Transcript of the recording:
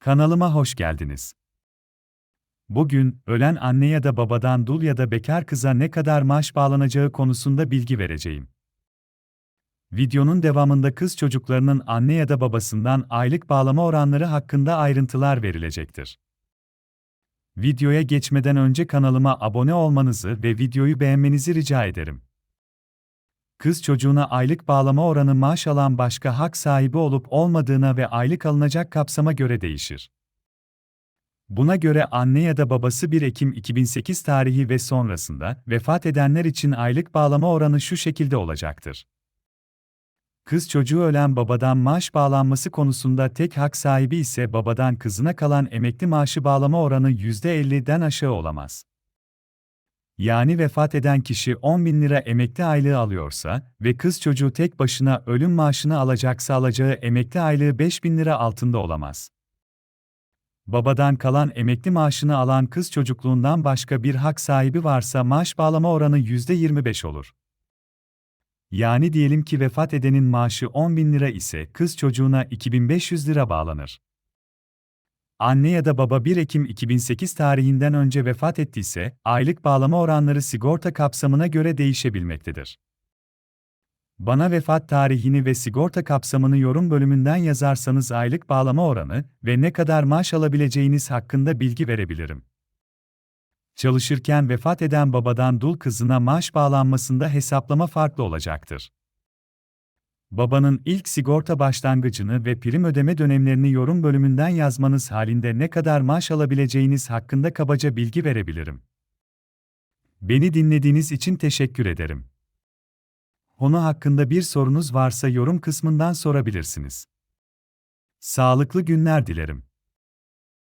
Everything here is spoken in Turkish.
Kanalıma hoş geldiniz. Bugün, ölen anne ya da babadan dul ya da bekar kıza ne kadar maaş bağlanacağı konusunda bilgi vereceğim. Videonun devamında kız çocuklarının anne ya da babasından aylık bağlama oranları hakkında ayrıntılar verilecektir. Videoya geçmeden önce kanalıma abone olmanızı ve videoyu beğenmenizi rica ederim. Kız çocuğuna aylık bağlama oranı maaş alan başka hak sahibi olup olmadığına ve aylık alınacak kapsama göre değişir. Buna göre anne ya da babası 1 Ekim 2008 tarihi ve sonrasında vefat edenler için aylık bağlama oranı şu şekilde olacaktır. Kız çocuğu ölen babadan maaş bağlanması konusunda tek hak sahibi ise babadan kızına kalan emekli maaşı bağlama oranı %50'den aşağı olamaz. Yani vefat eden kişi 10 bin lira emekli aylığı alıyorsa ve kız çocuğu tek başına ölüm maaşını alacaksa alacağı emekli aylığı 5 bin lira altında olamaz. Babadan kalan emekli maaşını alan kız çocukluğundan başka bir hak sahibi varsa maaş bağlama oranı %25 olur. Yani diyelim ki vefat edenin maaşı 10 bin lira ise kız çocuğuna 2500 lira bağlanır. Anne ya da baba 1 Ekim 2008 tarihinden önce vefat ettiyse, aylık bağlama oranları sigorta kapsamına göre değişebilmektedir. Bana vefat tarihini ve sigorta kapsamını yorum bölümünden yazarsanız aylık bağlama oranı ve ne kadar maaş alabileceğiniz hakkında bilgi verebilirim. Çalışırken vefat eden babadan dul kızına maaş bağlanmasında hesaplama farklı olacaktır. Babanın ilk sigorta başlangıcını ve prim ödeme dönemlerini yorum bölümünden yazmanız halinde ne kadar maaş alabileceğiniz hakkında kabaca bilgi verebilirim. Beni dinlediğiniz için teşekkür ederim. Konu hakkında bir sorunuz varsa yorum kısmından sorabilirsiniz. Sağlıklı günler dilerim.